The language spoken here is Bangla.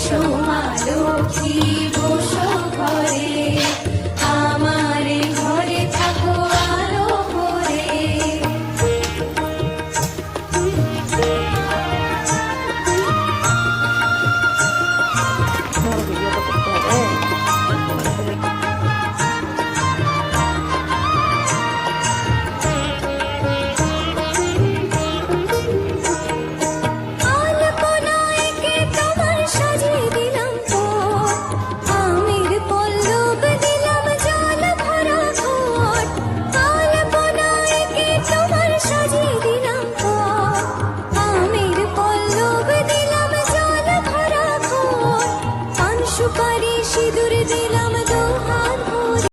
Show. পারি সিঁদুর দিলাম